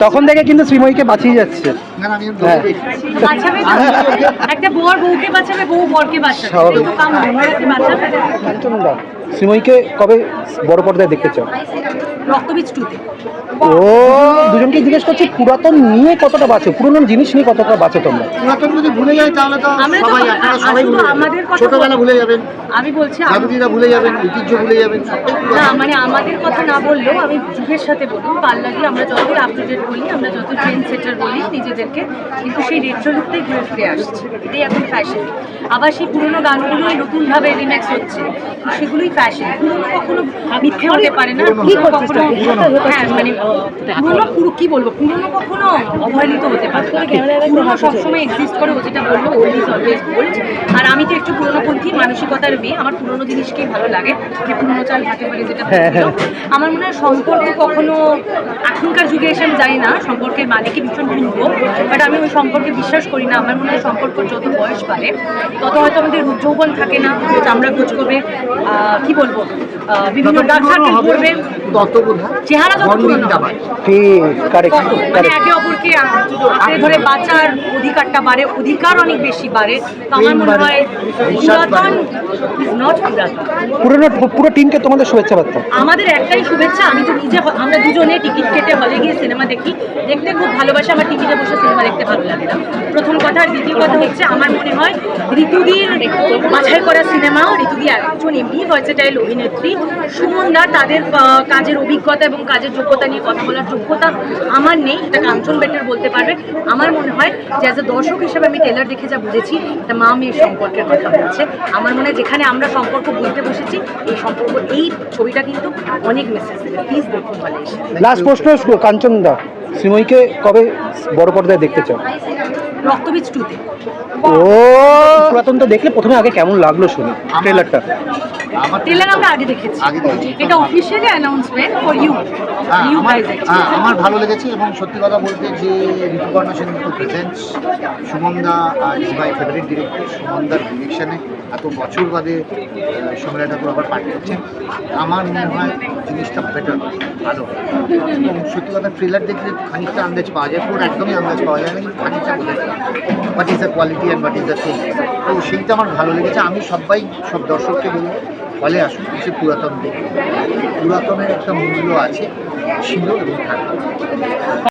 তখন থেকে কিন্তু শ্রীময়ীকে বাঁচিয়ে যাচ্ছে। হ্যাঁ। একটা বর বউকে বাঁচাবে বউ বরকে বাঁচাবে। শ্রীময়ীকে কবে বড় পর্দায় দেখতে চাও? রক্তবীজ টুতে ও দুজনকে জিজ্ঞেস করছি পুরাতন নিয়ে কতটা বাঁচো? পুরনো জিনিস নিয়ে কতটা বাঁচো তোমরা? পুরাতন যদি ভুলে যায় তাহলে তো আমরা সবাই আপনারা সবাই ভুলে আমাদের কথা ছোটবেলা ভুলে যাবেন। আমি বলছি দাদুদিরা ভুলে যাবেন ঐতিহ্য ভুলে যাবেন না মানে আমাদের কথা না বললেও আমি যুগের সাথে বলি পাল্লাগি আমরা যতই আপডেটেড বলি আমরা যত ট্রেন্ড সেটার বলি নিজেদেরকে কিন্তু সেই রেট্রো লুকটাই ঘুরে ফিরে আসছে। এটাই এখন ফ্যাশন আবার সেই পুরোনো গানগুলোই নতুনভাবে রিম্যাক্স হচ্ছে। সেগুলোই ফ্যাশন পুরোনো কখনো মিথ্যে হতে পারে না কি না। কখনো হ্যাঁ মানে পুরোনো পুরো কি বলব? পুরোনো কখনো অবহেলিত হতে পারে। পুরোনো সবসময় এক্সিস্ট করে ও যেটা বলল ওল্ড ইজ অলওয়েজ গোল্ড আর আমি তো একটু পুরোনোপন্থী মানসিকতার মেয়ে। আমার পুরোনো জিনিসকেই ভালো লাগে। যে পুরোনো চাল ভাতে পারে যেটা আমার মনে হয় সম্পর্ক কখনো এখনকার যুগে এসে আমি জানি না সম্পর্কের মানে কি ভীষণ ভুলবো বাট আমি ওই সম্পর্কে বিশ্বাস করি না। আমার মনে হয় সম্পর্ক যত বয়স বাড়ে তত হয়তো আমাদের রূপ যৌবন থাকে না চামড়া খোঁজ করবে কি বলব বিভিন্ন সার্কেল করবে। বোধ চেহারা ঠিক কারেক্ট মানে কারেক্ট একে অপরকে আঁকড়ে ধরে বাঁচার অধিকারটা বাড়ে অধিকার অনেক বেশি বাড়ে। তো আমার মনে হয় পুরাতন ইজ নট পুরাতন। পুরো টিমকে তোমাদের শুভেচ্ছা বার্তা। আমাদের একটাই শুভেচ্ছা আমি তো নিজে আমরা দুজনে টিকিট কেটে হলে গিয়ে সিনেমা দেখি। দেখতে খুব ভালোবাসি আমার টিভিতে বসে সিনেমা দেখতে ভালো লাগে না। প্রথম কথা আর দ্বিতীয় কথা হচ্ছে আমার মনে হয় ঋতুদির বাছাই করা সিনেমা ঋতুদি একজন এমনি হয়েছে ভার্সেটাইল অভিনেত্রী। সুমনদা তাদের আহ, কাজের অভিজ্ঞতা এবং কাজের যোগ্যতা নিয়ে কথা বলার যোগ্যতা আমার নেই এটা কাঞ্চন বেটার বলতে পারবে। আমার মনে হয় যে অ্যাজ এ দর্শক হিসেবে আমি টেলার দেখে যা বুঝেছি এটা মা মেয়ের সম্পর্কের কথা বলছে। আমার মনে হয় যেখানে আমরা সম্পর্ক বলতে বসেছি এই সম্পর্ক এই ছবিটা কিন্তু অনেক মেসেজ দেবে। প্লিজ দেখুন। লাস্ট প্রশ্ন কাঞ্চনদা। শ্রীময়ীকে কবে বড় পর্দায় দেখতে চাও? রক্তবীজ টুতে ও পুরাতন তো দেখলে প্রথমে আগে কেমন লাগল শুনে ট্রেলারটা ট্রেলার আমরা আগে দেখেছি। এটা অফিসিয়ালি অ্যানাউন্সমেন্ট ফর ইউ হ্যাঁ, ইউ আমার গাইজ হ্যাঁ, আমার ভালো লেগেছে এবং সত্যি কথা বলতে যে ঋতুপর্ণা সেনগুপ্ত প্রেজেন্স সুমনদা ইজ মাই ফেভারিট ডিরেক্টর সুমনদার ডিরেকশনে এত বছর বাদে সমীরা ঠাকুর আবার পাঠ করছেন। আমার মনে হয় জিনিসটা বেটার ভালো এবং সত্যি কথা ট্রেলার দেখলে খানিকটা আন্দাজ পাওয়া যায় পুরো একদমই আন্দাজ পাওয়া যায় না কিন্তু খানিকটা বোঝা যায়। What is the quality and what is the thing তো সেইটা আমার ভালো লেগেছে। আমি সবাই সব দর্শককে বলি ফলে আসুন কিছু পুরাতন দেখুন। পুরাতনের একটা মূল্য আছে ছিল এবং থাকবে।